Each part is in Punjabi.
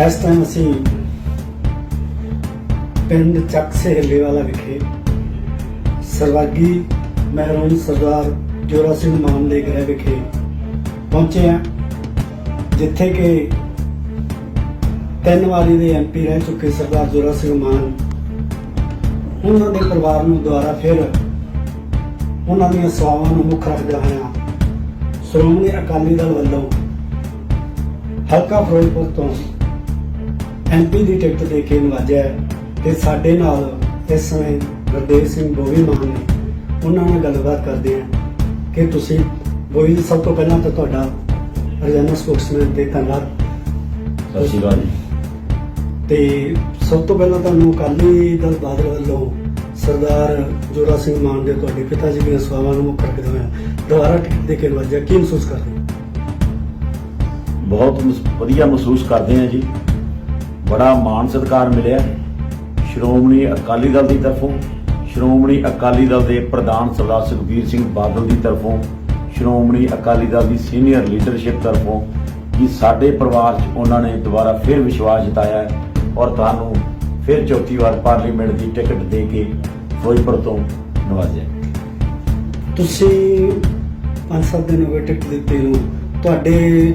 ਇਸ ਟਾਈਮ ਅਸੀਂ ਪਿੰਡ ਚੱਕ ਸਹੇਲੇ ਵਾਲਾ ਵਿਖੇ ਸਰਵਾਗੀ ਮਹਿਰੂਮ ਸਰਦਾਰ ਜੋਰਾ ਸਿੰਘ ਮਾਨ ਦੇ ਗ੍ਰਹਿ ਵਿਖੇ ਪਹੁੰਚੇ ਹਾਂ, ਜਿੱਥੇ ਕਿ ਤਿੰਨ ਵਾਰੀ ਦੇ ਐਮਪੀ ਰਹਿ ਚੁੱਕੇ ਸਰਦਾਰ ਜੋਰਾ ਸਿੰਘ ਮਾਨ। ਉਹਨਾਂ ਦੇ ਪਰਿਵਾਰ ਨੂੰ ਦੁਆਰਾ ਫਿਰ ਉਹਨਾਂ ਦੀਆਂ ਸੇਵਾਵਾਂ ਨੂੰ ਮੁੱਖ ਰੱਖਦਿਆਂ ਹੋਇਆਂ ਸ਼੍ਰੋਮਣੀ ਅਕਾਲੀ ਦਲ ਵੱਲੋਂ ਹਲਕਾ ਫਿਰੋਜ਼ਪੁਰ ਤੋਂ ਐਮਪੀ ਦੀ ਟਿਕਟ ਦੇ ਕੇ ਨਵਾਜਿਆ ਤੇ ਸਾਡੇ ਨਾਲ ਇਸ ਸਮੇਂ ਗੁਰਦੇਵ ਸਿੰਘ ਬੋਵੀ ਮਾਨ ਨੇ ਉਹਨਾਂ ਨਾਲ ਗੱਲਬਾਤ ਕਰਦੇ ਹਾਂ ਕਿ ਤੁਸੀਂ ਬੋਵੀ ਸਭ ਤੋਂ ਪਹਿਲਾਂ ਤਾਂ ਤੁਹਾਡਾ ਰੋਜ਼ਾਨਾ ਸਪੋਕਸਮੈਨ ਤੇ ਧੰਨਵਾਦ। ਸਤਿ ਸ਼੍ਰੀ ਅਕਾਲ ਜੀ। ਤੇ ਸਭ ਤੋਂ ਪਹਿਲਾਂ ਤੁਹਾਨੂੰ ਅਕਾਲੀ ਦਲ ਬਾਦਲ ਵੱਲੋਂ ਸਰਦਾਰ ਜੋਰਾ ਸਿੰਘ ਮਾਨ ਦੇ ਤੁਹਾਡੇ ਪਿਤਾ ਜੀ ਦੀਆਂ ਸੇਵਾਵਾਂ ਨੂੰ ਮੁੱਖ ਰੱਖਦੇ ਹੋਇਆ ਦੁਬਾਰਾ ਟਿਕਟ ਦੇ ਕੇ ਨਵਾਜਿਆ ਕੀ ਮਹਿਸੂਸ ਕਰਦੇ ਹੋ? ਬਹੁਤ ਮਸ- ਵਧੀਆ ਮਹਿਸੂਸ ਕਰਦੇ ਹਾਂ ਜੀ। ਬੜਾ ਮਾਣ ਸਤਿਕਾਰ ਮਿਲਿਆ। ਸ਼੍ਰੋਮਣੀ ਅਕਾਲੀ ਦਲ ਦੀ ਤਰਫੋਂ, ਸ਼੍ਰੋਮਣੀ ਅਕਾਲੀ ਦਲ ਦੇ ਪ੍ਰਧਾਨ ਸਰਦਾਰ ਸੁਖਬੀਰ ਸਿੰਘ ਬਾਦਲ ਦੀ ਤਰਫੋਂ, ਸ਼੍ਰੋਮਣੀ ਅਕਾਲੀ ਦਲ ਦੀ ਸੀਨੀਅਰ ਲੀਡਰਸ਼ਿਪ ਤਰਫੋਂ ਕਿ ਸਾਡੇ ਪਰਿਵਾਰ 'ਚ ਉਹਨਾਂ ਨੇ ਦੁਬਾਰਾ ਫਿਰ ਵਿਸ਼ਵਾਸ ਜਤਾਇਆ ਔਰ ਤੁਹਾਨੂੰ ਫਿਰ ਚੌਥੀ ਵਾਰ ਪਾਰਲੀਮੈਂਟ ਦੀ ਟਿਕਟ ਦੇ ਕੇ ਫਿਰੋਜ਼ਪੁਰ ਤੋਂ ਨਵਾਜ਼ਿਆ। ਤੁਸੀਂ ਪੰਜ ਸੱਤ ਦਿਨ ਹੋ ਟਿਕਟ ਦਿੱਤੇ ਨੂੰ। ਤੁਹਾਡੇ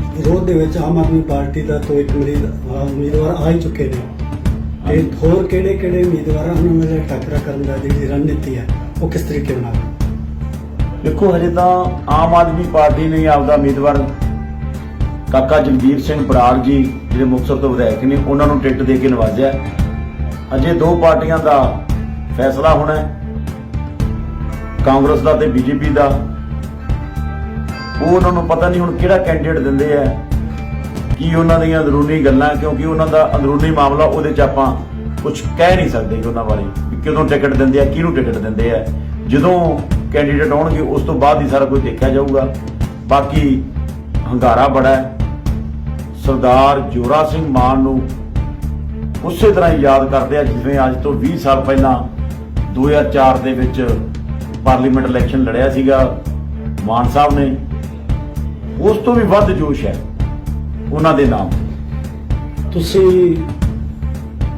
ਵਿਰੋਧ ਦੇ ਵਿੱਚ ਆਮ ਆਦਮੀ ਪਾਰਟੀ ਦਾ ਤੋਂ ਇੱਕ ਮਰੀਜ਼ ਉਮੀਦਵਾਰ ਆ ਹੀ ਚੁੱਕੇ ਨੇ ਤੇ। ਹੋਰ ਕਿਹੜੇ ਕਿਹੜੇ ਉਮੀਦਵਾਰ ਉਹਨਾਂ ਨਾਲ ਟੱਕਰਾ ਕਰਨ ਦਾ ਜਿਹੜੀ ਰਣਨੀਤੀ ਹੈ ਉਹ ਕਿਸ ਤਰੀਕੇ ਨਾਲ ਦੇਖੋ ਹਜੇ ਤਾਂ ਆਮ ਆਦਮੀ ਪਾਰਟੀ ਨੇ ਆਪਦਾ ਉਮੀਦਵਾਰ ਕਾਕਾ ਜਗਦੀਪ ਸਿੰਘ ਬਰਾੜ ਜੀ ਜਿਹੜੇ ਮੁਕਤਸਰ ਤੋਂ ਵਿਧਾਇਕ ਨੇ ਉਹਨਾਂ ਨੂੰ ਟਿਕਟ ਦੇ ਕੇ ਨਵਾਜਿਆ। ਅਜੇ ਦੋ ਪਾਰਟੀਆਂ ਦਾ ਫੈਸਲਾ ਹੋਣਾ ਹੈ ਕਾਂਗਰਸ ਦਾ ਤੇ ਬੀਜੇਪੀ ਦਾ ਉਹ ਉਹਨਾਂ ਨੂੰ ਪਤਾ ਨਹੀਂ ਹੁਣ ਕਿਹੜਾ ਕੈਂਡੀਡੇਟ ਦਿੰਦੇ ਆ, ਕੀ ਉਹਨਾਂ ਦੀਆਂ ਅੰਦਰੂਨੀ ਗੱਲਾਂ, ਕਿਉਂਕਿ ਉਹਨਾਂ ਦਾ ਅੰਦਰੂਨੀ ਮਾਮਲਾ ਉਹਦੇ ਚ ਆਪਾਂ ਕੁਝ ਕਹਿ ਨਹੀਂ ਸਕਦੇ ਉਹਨਾਂ ਬਾਰੇ, ਵੀ ਕਦੋਂ ਟਿਕਟ ਦਿੰਦੇ ਆ, ਕਿਹਨੂੰ ਟਿਕਟ ਦਿੰਦੇ ਆ। ਜਦੋਂ ਕੈਂਡੀਡੇਟ ਆਉਣਗੇ, ਉਸ ਤੋਂ ਬਾਅਦ ਹੀ ਸਾਰਾ ਕੁਝ ਦੇਖਿਆ ਜਾਊਗਾ। ਬਾਕੀ ਹੰਗਾਰਾ ਬੜਾ ਹੈ। ਸਰਦਾਰ ਜੋਰਾ ਸਿੰਘ ਮਾਨ ਨੂੰ ਉਸੇ ਤਰ੍ਹਾਂ ਹੀ ਯਾਦ ਕਰਦੇ ਆ, ਜਿਵੇਂ ਅੱਜ ਤੋਂ 20 ਸਾਲ ਪਹਿਲਾਂ 2004 ਦੇ ਵਿੱਚ ਪਾਰਲੀਮੈਂਟ ਇਲੈਕਸ਼ਨ ਲੜਿਆ ਸੀਗਾ। ਮਾਨ ਸਾਹਿਬ ਨੇ ਉਸ ਤੋਂ ਵੀ ਵੱਧ ਜੋਸ਼ ਹੈ ਉਹਨਾਂ ਦੇ ਨਾਮ ਤੁਸੀਂ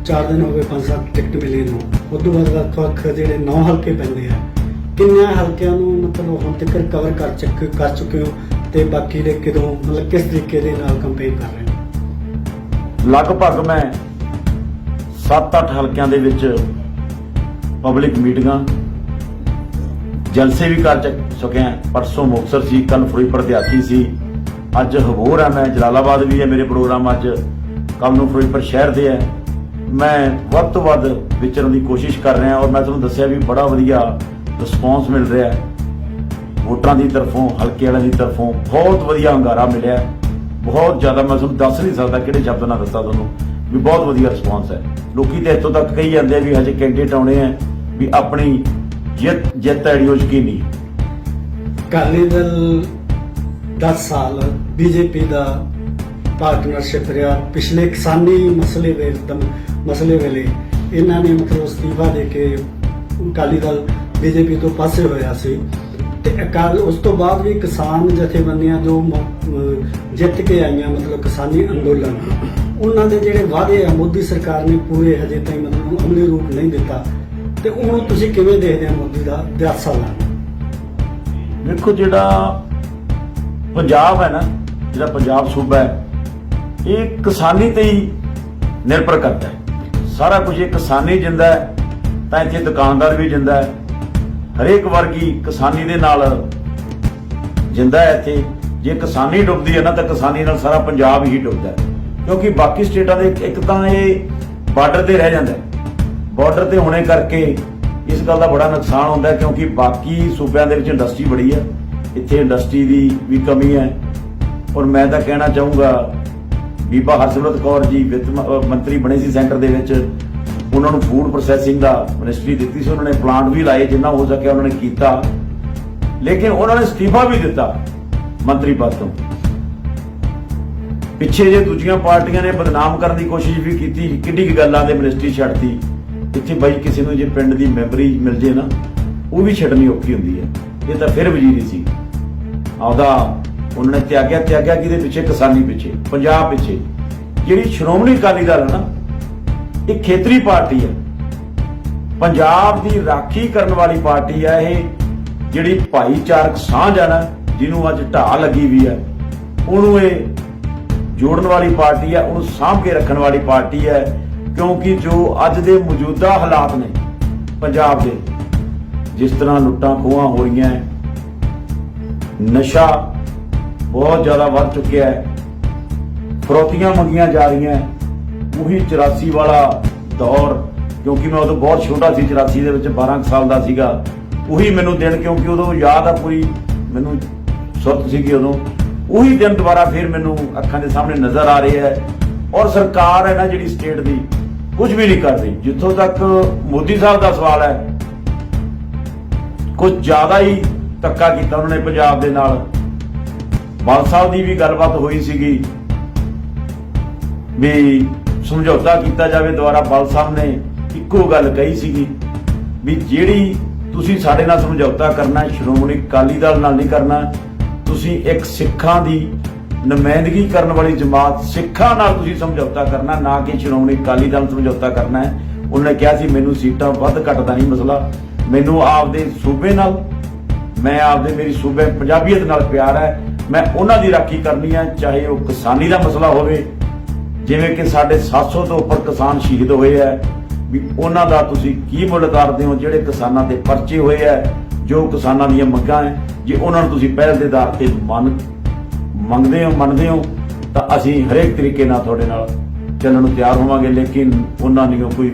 4 ਦਿਨ ਹੋ ਗਏ ਪੰਜ ਸੱਤ ਟਿਕਟ ਮਿਲੇ ਨੂੰ। ਉਦੋਂ ਬਾਅਦ ਵੱਖ ਵੱਖ ਜਿਹੜੇ 9 ਹਲਕੇ ਪੈਂਦੇ ਆ ਕਿੰਨੇ ਹਲਕਿਆਂ ਨੂੰ ਮਤਲਬ ਹੁਣ ਤੱਕ ਕਵਰ ਕਰ ਚੁੱਕੇ ਕਰ ਚੁੱਕੇ ਹੋ ਤੇ ਬਾਕੀ ਦੇ ਕਿਦੋਂ ਮਤਲਬ ਕਿਸ ਤਰੀਕੇ ਦੇ ਨਾਲ ਕੰਪੇਨ ਕਰ ਰਹੇ ਹੋ? ਲਗਭਗ ਮੈਂ 7-8 ਹਲਕਿਆਂ ਦੇ ਵਿੱਚ ਪਬਲਿਕ ਮੀਟਿੰਗਾਂ ਜਲਸੇ ਵੀ ਕਰ ਚੱਕ- ਚੁੱਕਿਆ ਪਰਸੋਂ ਮੁਕਤਸਰ ਸੀ ਕੱਲ ਫਿਰੋਜ਼ਪੁਰ ਦਿਹਾਤੀ ਸੀ। ਅੱਜ ਹਬੋਰ ਹੈ ਮੈਂ ਜਲਾਲਾਬਾਦ ਵੀ ਹੈ ਮੇਰੇ ਪ੍ਰੋਗਰਾਮ ਅੱਜ ਕੱਲ ਨੂੰ ਫਿਰੋਜ਼ਪੁਰ ਸ਼ਹਿਰ ਦੇ ਹੈ ਮੈਂ ਵੱਧ ਤੋਂ ਵੱਧ ਵਿਚਰਨ ਦੀ ਕੋਸ਼ਿਸ਼ ਕਰ ਰਿਹਾ ਔਰ ਮੈਂ ਤੁਹਾਨੂੰ ਦੱਸਿਆ ਵੀ ਬੜਾ ਵਧੀਆ ਰਿਸਪੌਂਸ ਮਿਲ ਰਿਹਾ। ਹੈ ਵੋਟਰਾਂ ਦੀ ਤਰਫੋਂ, ਹਲਕੇ ਵਾਲਿਆਂ ਦੀ ਤਰਫੋਂ ਬਹੁਤ ਵਧੀਆ ਹੰਗਾਰਾ ਮਿਲਿਆ। ਬਹੁਤ ਜ਼ਿਆਦਾ ਮੈਂ ਤੁਹਾਨੂੰ ਦੱਸ ਨਹੀਂ ਸਕਦਾ ਕਿਹੜੇ ਸ਼ਬਦ ਨਾਲ ਦੱਸਾਂ ਤੁਹਾਨੂੰ ਵੀ ਬਹੁਤ ਵਧੀਆ ਰਿਸਪੌਂਸ ਹੈ। ਲੋਕੀ ਤੇ ਇੱਥੋਂ ਤੱਕ ਕਹੀ ਜਾਂਦੇ ਆ ਵੀ ਹਜੇ ਕੈਂਡੀਡੇਟ ਆਉਣੇ ਆ ਵੀ ਆਪਣੀ ਜਿੱਤ ਜਿੱਤ ਆਈਡੀਓਲੋਜੀ ਨਹੀਂ। ਅਕਾਲੀ ਦਲ 10 ਸਾਲ ਬੀਜੇਪੀ ਦਾ ਪਾਰਟਨਰਸ਼ਿਪ ਰਿਹਾ। ਪਿਛਲੇ ਕਿਸਾਨੀ ਮਸਲੇ ਵੇਲੇ ਮਸਲੇ ਵੇਲੇ ਇਹਨਾਂ ਨੇ ਮਤਲਬ ਅਸਤੀਫਾ ਦੇ ਕੇ ਅਕਾਲੀ ਦਲ ਬੀਜੇਪੀ ਤੋਂ ਪਾਸੇ ਹੋਇਆ ਸੀ। ਤੇ ਅਕਾਲ ਉਸ ਤੋਂ ਬਾਅਦ ਵੀ ਕਿਸਾਨ ਜਥੇਬੰਦੀਆਂ ਜੋ ਜਿੱਤ ਕੇ ਆਈਆਂ ਮਤਲਬ ਕਿਸਾਨੀ ਅੰਦੋਲਨ, ਉਹਨਾਂ ਦੇ ਜਿਹੜੇ ਵਾਅਦੇ ਆ, ਮੋਦੀ ਸਰਕਾਰ ਨੇ ਪੂਰੇ ਹਜੇ ਤਾਈਂ ਮਤਲਬ ਅਮਲੀ ਰੂਪ ਨਹੀਂ ਦਿੱਤਾ। ਤੇ ਉਹਨੂੰ ਤੁਸੀਂ ਕਿਵੇਂ ਦੇਖਦੇ ਹੋ ਮੋਦੀ ਦਾ 10 ਸਾਲਾਂ ਨੂੰ? ਵੇਖੋ ਜਿਹੜਾ ਪੰਜਾਬ ਹੈ ਨਾ, ਜਿਹੜਾ ਪੰਜਾਬ ਸੂਬਾ ਹੈ, ਇਹ ਕਿਸਾਨੀ ਤੇ ਹੀ ਨਿਰਭਰ ਕਰਦਾ ਹੈ। ਸਾਰਾ ਕੁਝ ਇਹ ਕਿਸਾਨੀ ਜਿੰਦਾ ਹੈ, ਤਾਂ ਇੱਥੇ ਦੁਕਾਨਦਾਰ ਵੀ ਜਿੰਦਾ ਹੈ। ਹਰੇਕ ਵਰਗੀ ਕਿਸਾਨੀ ਦੇ ਨਾਲ ਜਿੰਦਾ ਹੈ ਇੱਥੇ। ਜੇ ਕਿਸਾਨੀ ਡੁੱਬਦੀ ਹੈ ਨਾ, ਤਾਂ ਕਿਸਾਨੀ ਨਾਲ ਸਾਰਾ ਪੰਜਾਬ ਹੀ ਡੁੱਬਦਾ ਹੈ। ਕਿਉਂਕਿ ਬਾਕੀ ਸਟੇਟਾਂ ਦੇ ਇੱਕ ਤਾਂ ਇਹ ਬਾਰਡਰ ਤੇ ਰਹਿ ਜਾਂਦਾ ਹੈ। ਬਾਰਡਰ ਤੇ ਹੋਣੇ ਕਰਕੇ ਇਸ ਗੱਲ ਦਾ ਬੜਾ ਨੁਕਸਾਨ ਹੁੰਦਾ ਕਿਉਂਕਿ ਬਾਕੀ ਸੂਬਿਆਂ ਦੇ ਵਿੱਚ ਇੰਡਸਟਰੀ ਬੜੀ ਹੈ। ਇੱਥੇ ਇੰਡਸਟਰੀ ਦੀ ਵੀ ਕਮੀ ਹੈ। ਔਰ ਮੈਂ ਤਾਂ ਕਹਿਣਾ ਚਾਹੂੰਗਾ, ਬੀਬਾ ਹਰਸਿਮਰਤ ਕੌਰ ਜੀ ਵਿੱਤ ਮੰਤਰੀ ਬਣੇ ਸੀ ਸੈਂਟਰ ਦੇ ਵਿੱਚ। ਉਹਨਾਂ ਨੂੰ ਫੂਡ ਪ੍ਰੋਸੈਸਿੰਗ ਦਾ ਮਿਨਿਸਟਰੀ ਦਿੱਤੀ ਸੀ। ਉਹਨਾਂ ਨੇ ਪਲਾਂਟ ਵੀ ਲਾਏ, ਜਿੰਨਾ ਹੋ ਸਕਿਆ ਉਹਨਾਂ ਨੇ ਕੀਤਾ। ਲੇਕਿਨ ਉਹਨਾਂ ਨੇ ਅਸਤੀਫਾ ਵੀ ਦਿੱਤਾ ਮੰਤਰੀ ਪਦ ਤੋਂ। ਪਿੱਛੇ ਜੇ ਦੂਜੀਆਂ ਪਾਰਟੀਆਂ ਨੇ ਬਦਨਾਮ ਕਰਨ ਦੀ ਕੋਸ਼ਿਸ਼ ਵੀ ਕੀਤੀ, ਕਿੱਡੀ ਕੁ ਗੱਲਾਂ ਦੇ ਮਿਨਿਸਟਰੀ ਛੱਡਤੀ। ਇੱਥੇ ਬਾਈ ਕਿਸੇ ਨੂੰ ਜੇ ਪਿੰਡ ਦੀ ਮੈਂਬਰੀ ਮਿਲ ਜੇ ਨਾ, ਉਹ ਵੀ ਛੱਡਣੀ ਔਖੀ ਹੁੰਦੀ ਹੈ। ਇਹ ਤਾਂ ਫਿਰ ਵਜ਼ੀਰੀ ਸੀ। ਆਪਦਾ ਉਹਨਾਂ ਨੇ ਤਿਆਗਿਆ ਤਿਆਗਿਆ ਕਿਹਦੇ ਪਿੱਛੇ? ਕਿਸਾਨੀ ਪਿੱਛੇ, ਪੰਜਾਬ ਪਿੱਛੇ। ਜਿਹੜੀ ਸ਼੍ਰੋਮਣੀ ਅਕਾਲੀ ਦਲ ਹੈ ਨਾ, ਇਹ ਖੇਤਰੀ ਪਾਰਟੀ ਹੈ। ਪੰਜਾਬ ਦੀ ਰਾਖੀ ਕਰਨ ਵਾਲੀ ਪਾਰਟੀ ਹੈ ਇਹ। ਜਿਹੜੀ ਭਾਈਚਾਰਕ ਸਾਂਝ ਹੈ ਨਾ, ਜਿਹਨੂੰ ਅੱਜ ਢਾਹ ਲੱਗੀ ਵੀ ਹੈ। ਉਹਨੂੰ ਇਹ ਜੋੜਨ ਵਾਲੀ ਪਾਰਟੀ ਹੈ, ਉਹਨੂੰ ਸਾਂਭ ਕੇ ਰੱਖਣ ਵਾਲੀ ਪਾਰਟੀ ਹੈ। ਕਿਉਂਕਿ ਜੋ ਅੱਜ ਦੇ ਮੌਜੂਦਾ ਹਾਲਾਤ ਨੇ ਪੰਜਾਬ ਦੇ ਜਿਸ ਤਰ੍ਹਾਂ ਲੁੱਟਾਂ ਖੋਹਾਂ ਹੋ ਰਹੀਆਂ ਹੈ, ਨਸ਼ਾ ਬਹੁਤ ਜ਼ਿਆਦਾ ਵੱਧ ਚੁੱਕਿਆ ਹੈ ਫਰੋਤੀਆਂ ਮੰਗੀਆਂ ਜਾ ਰਹੀਆਂ ਉਹੀ 84 ਵਾਲਾ ਦੌਰ ਕਿਉਂਕਿ ਮੈਂ ਉਦੋਂ ਬਹੁਤ ਛੋਟਾ ਸੀ 84 ਦੇ ਵਿੱਚ 12 ਕੁ ਸਾਲ ਦਾ ਸੀਗਾ ਉਹੀ ਮੈਨੂੰ ਦਿਨ ਕਿਉਂਕਿ ਉਦੋਂ ਯਾਦ ਆ ਪੂਰੀ ਮੈਨੂੰ ਸੁਰਤ ਸੀਗੀ ਉਦੋਂ ਉਹੀ ਦਿਨ ਦੁਬਾਰਾ ਫਿਰ ਮੈਨੂੰ ਅੱਖਾਂ ਦੇ ਸਾਹਮਣੇ ਨਜ਼ਰ ਆ ਰਿਹਾ ਹੈ ਔਰ ਸਰਕਾਰ ਹੈ ਨਾ ਜਿਹੜੀ ਸਟੇਟ ਦੀ ਕੁਝ ਵੀ ਨਹੀਂ ਕਰ ਰਹੀ ਜਿੱਥੋਂ ਤੱਕ ਮੋਦੀ ਸਾਹਿਬ ਦਾ ਸਵਾਲ ਹੈ, ਕੁਝ ਜ਼ਿਆਦਾ ਹੀ ਧੱਕਾ ਕੀਤਾ ਉਹਨਾਂ ਨੇ ਪੰਜਾਬ ਦੇ ਨਾਲ। ਬਾਲ ਸਾਹਿਬ ਦੀ ਵੀ ਗੱਲਬਾਤ ਹੋਈ ਸੀਗੀ ਵੀ ਸਮਝੌਤਾ ਕੀਤਾ ਜਾਵੇ ਦੁਆਰਾ ਬਾਲ ਸਾਹਿਬ ਨੇ, ਇੱਕੋ ਗੱਲ ਕਹੀ ਸੀਗੀ ਵੀ ਜਿਹੜੀ ਤੁਸੀਂ ਸਾਡੇ ਨਾਲ ਸਮਝੌਤਾ ਕਰਨਾ ਸ਼੍ਰੋਮਣੀ ਅਕਾਲੀ ਦਲ ਨਾਲ ਨਹੀਂ ਕਰਨਾ, ਤੁਸੀਂ ਇੱਕ ਸਿੱਖਾਂ ਦੀ ਨੁਮਾਇੰਦਗੀ ਕਰਨ ਵਾਲੀ ਜਮਾਤ ਸਿੱਖਾਂ ਨਾਲ ਤੁਸੀਂ ਸਮਝੌਤਾ ਕਰਨਾ, ਨਾ ਕਿ ਸ਼੍ਰੋਮਣੀ ਅਕਾਲੀ ਦਲ ਨਾਲ ਸਮਝੌਤਾ ਕਰਨਾ ਹੈ। ਉਹਨਾਂ ਨੇ ਕਿਹਾ ਸੀ, ਮੈਨੂੰ ਸੀਟਾਂ ਵੱਧ ਘੱਟ ਦਾ ਨਹੀਂ ਮਸਲਾ। ਮੈਨੂੰ ਆਪਦੇ ਸੂਬੇ ਨਾਲ, ਮੈਂ ਆਪਦੇ, ਮੇਰੀ ਸੂਬੇ ਪੰਜਾਬੀਅਤ ਨਾਲ ਪਿਆਰ ਹੈ। ਮੈਂ ਉਹਨਾਂ ਦੀ ਰਾਖੀ ਕਰਨੀ ਹੈ, ਚਾਹੇ ਉਹ ਕਿਸਾਨੀ ਦਾ ਮਸਲਾ ਹੋਵੇ। ਜਿਵੇਂ ਕਿ ਸਾਡੇ 700 ਤੋਂ ਉੱਪਰ ਕਿਸਾਨ ਸ਼ਹੀਦ ਹੋਏ ਹੈ। ਵੀ ਉਹਨਾਂ ਦਾ ਤੁਸੀਂ ਕੀ ਮੁੱਲ ਕਰਦੇ ਹੋ, ਜਿਹੜੇ ਕਿਸਾਨਾਂ ਦੇ ਪਰਚੇ ਹੋਏ ਹੈ, ਜੋ ਕਿਸਾਨਾਂ ਦੀਆਂ ਮੰਗਾਂ ਹੈ। ਜੇ ਉਹਨਾਂ ਨੂੰ ਤੁਸੀਂ ਪਹਿਲ ਦੇ ਆਧਾਰ ਤੇ ਮੰਨ ਮੰਗਦੇ ਹੋ, ਮੰਨਦੇ ਹੋ, ਤਾਂ ਅਸੀਂ ਹਰੇਕ ਤਰੀਕੇ ਨਾਲ ਤੁਹਾਡੇ ਨਾਲ ਚੱਲਣ ਨੂੰ ਤਿਆਰ ਹੋਵਾਂਗੇ, ਲੇਕਿਨ ਉਹਨਾਂ ਨੇ ਕੋਈ